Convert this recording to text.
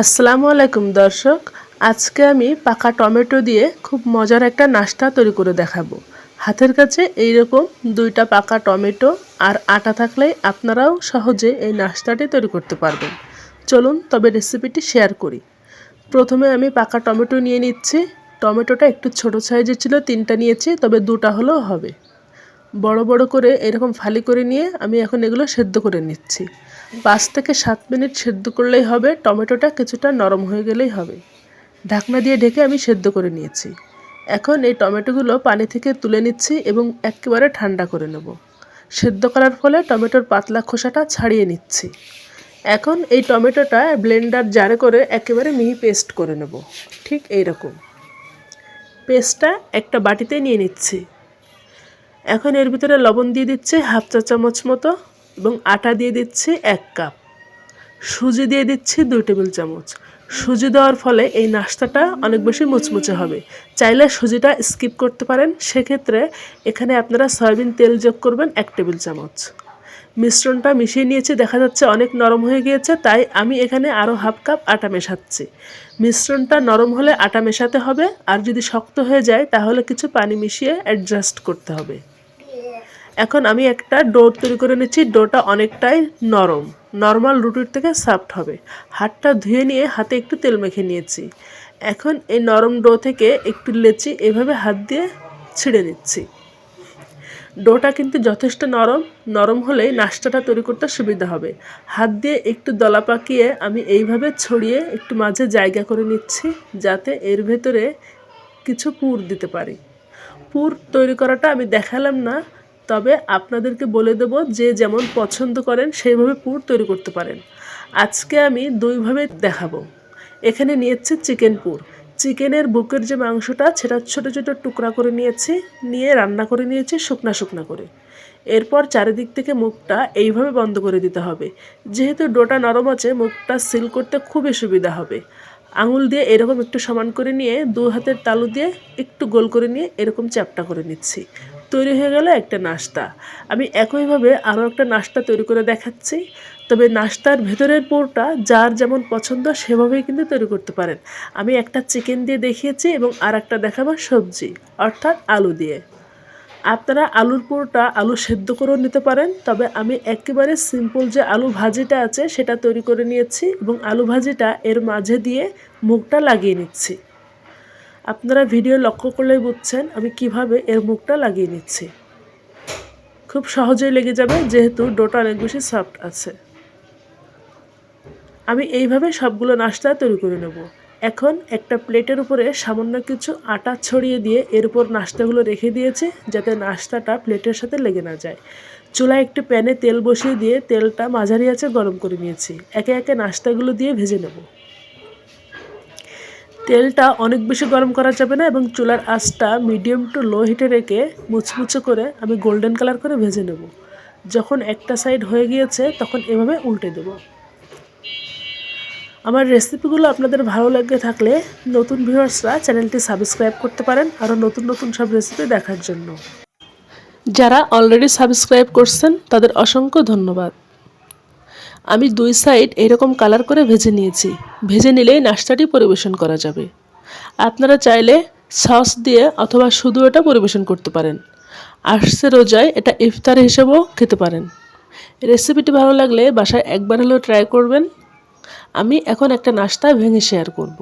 আসসালামু আলাইকুম, দর্শক। আজকে আমি পাকা টমেটো দিয়ে খুব মজার একটা নাস্তা তৈরি করে দেখাবো। হাতের কাছে এইরকম দুইটা পাকা টমেটো আর আটা থাকলে আপনারাও সহজে এই নাস্তাটি তৈরি করতে পারবেন। চলুন, তবে রেসিপিটি শেয়ার করি। প্রথমে আমি পাকা টমেটো নিয়ে নিচ্ছি। টমেটোটা একটু ছোট সাইজের ছিল, তিনটা নিয়েছি, তবে দুটা হলেও হবে। বড় বড় করে এরকম ফালি করে নিয়ে আমি এখন এগুলো সেদ্ধ করে নিচ্ছি। পাঁচ থেকে সাত মিনিট সেদ্ধ করলেই হবে, টমেটোটা কিছুটা নরম হয়ে গেলেই হবে। ঢাকনা দিয়ে ঢেকে আমি সেদ্ধ করে নিয়েছি। এখন এই টমেটোগুলো পানি থেকে তুলে নিচ্ছি এবং একেবারে ঠান্ডা করে নেব। সেদ্ধ করার ফলে টমেটোর পাতলা খোসাটা ছাড়িয়ে নিচ্ছি। এখন এই টমেটোটা ব্লেন্ডার জারে করে একেবারে মিহি পেস্ট করে নেব। ঠিক এই রকম পেস্টটা একটা বাটিতে নিয়ে নিচ্ছি। এখন এর ভিতরে লবণ দিয়ে দিচ্ছি হাফ চা চামচ মতো এবং আটা দিয়ে দিচ্ছি এক কাপ। সুজি দিয়ে দিচ্ছি দুই টেবিল চামচ। সুজি দেওয়ার ফলে এই নাস্তাটা অনেক বেশি মুচমুচে হবে। চাইলে সুজিটা স্কিপ করতে পারেন। সেক্ষেত্রে এখানে আপনারা সয়াবিন তেল যোগ করবেন এক টেবিল চামচ। মিশ্রণটা মিশিয়ে নিয়েছি। দেখা যাচ্ছে অনেক নরম হয়ে গিয়েছে, তাই আমি এখানে আরও হাফ কাপ আটা মেশাচ্ছি। মিশ্রণটা নরম হলে আটা মেশাতে হবে। আর যদি শক্ত হয়ে যায়, তাহলে কিছু পানি মিশিয়ে অ্যাডজাস্ট করতে হবে। এখন আমি একটা ডো তৈরি করে নিচ্ছি ডোটা অনেকটাই নরম। নর্মাল রুটির থেকে সফট হবে। হাতটা ধুয়ে নিয়ে হাতে একটু তেল মেখে নিয়েছি। এখন এই নরম ডো থেকে একটু লেচি এভাবে হাত দিয়ে ছিঁড়ে নিচ্ছি। ডোটা কিন্তু যথেষ্ট নরম। নরম হলেই নাস্তাটা তৈরি করতে সুবিধা হবে। হাত দিয়ে একটু দলা পাকিয়ে আমি এইভাবে ছড়িয়ে একটু মাঝে জায়গা করে নিচ্ছি, যাতে এর ভেতরে কিছু পুর দিতে পারি। পুর তৈরি করাটা আমি দেখালাম না। তবে আপনাদেরকে বলে দেব যে যেমন পছন্দ করেন, সেইভাবে পুর তৈরি করতে পারেন। আজকে আমি দুইভাবে দেখাবো। এখানে নিয়েছি চিকেন পুর। চিকেনের বুকের যে মাংসটা, সেটা ছোট ছোট টুকরা করে নিয়েছি, নিয়ে রান্না করে নিয়েছি শুকনা শুকনা করে। এরপর চারিদিক থেকে মুখটা এইভাবে বন্ধ করে দিতে হবে। যেহেতু ডোটা নরম আছে, মুখটা সিল করতে খুবই সুবিধা হবে। আঙুল দিয়ে এরকম একটু সমান করে নিয়ে, দু হাতের তালু দিয়ে একটু গোল করে নিয়ে এরকম চ্যাপটা করে নিচ্ছি। তৈরি হয়ে গেল একটা নাস্তা। আমি একইভাবে আরও একটা নাস্তা তৈরি করে দেখাচ্ছি। তবে নাস্তার ভেতরের পোরটা যার যেমন পছন্দ সেভাবেই কিন্তু তৈরি করতে পারেন। আমি একটা চিকেন দিয়ে দেখিয়েছি এবং আর একটা দেখাবো সবজি, অর্থাৎ আলু দিয়ে। আপনারা আলুর পুরোটা আলু সেদ্ধ করেও নিতে পারেন, তবে আমি একেবারে সিম্পল যে আলু ভাজিটা আছে সেটা তৈরি করে নিয়েছি এবং আলু ভাজিটা এর মাঝে দিয়ে মুখটা লাগিয়ে নিচ্ছি। আপনারা ভিডিও লক্ষ্য করলেই বুঝছেন আমি কীভাবে এর মুখটা লাগিয়ে নিচ্ছি। খুব সহজেই লেগে যাবে যেহেতু ডোটা অনেক বেশি সফট আছে। আমি এইভাবে সবগুলো নাস্তা তৈরি করে নেব। এখন একটা প্লেটের উপরে সামান্য কিছু আটা ছড়িয়ে দিয়ে এর উপর নাস্তাগুলো রেখে দিয়েছি যাতে নাস্তাটা প্লেটের সাথে লেগে না যায়। চুলায় একটি প্যানে তেল বসিয়ে দিয়ে তেলটা মাঝারি আছে গরম করে নিয়েছি। একে একে নাস্তাগুলো দিয়ে ভেজে নেব। তেলটা অনেক বেশি গরম করা যাবে না এবং চুলার আঁচটা মিডিয়াম টু লো হিটে রেখে মুচমুচে করে আমি গোল্ডেন কালার করে ভেজে নেব। যখন একটা সাইড হয়ে গিয়েছে, তখন এভাবে উল্টে দেব। আমার রেসিপিগুলো আপনাদের ভালো লাগে থাকলে নতুন ভিউয়ার্সরা চ্যানেলটি সাবস্ক্রাইব করতে পারেন আরও নতুন নতুন সব রেসিপি দেখার জন্য। যারা অলরেডি সাবস্ক্রাইব করছেন, তাদের অসংখ্য ধন্যবাদ। আমি দুই সাইড এরকম কালার করে ভেজে নিয়েছি। ভেজে নিলে নাস্তাটি পরিবেশন করা যাবে। আপনারা চাইলে সস দিয়ে অথবা শুধু এটা পরিবেশন করতে পারেন। আসছে রোজায় এটা ইফতার হিসেবেও খেতে পারেন। রেসিপিটি ভালো লাগলে বাসায় একবার হলেও ট্রাই করবেন। আমি এখন একটা নাস্তা ভেঙে শেয়ার করব।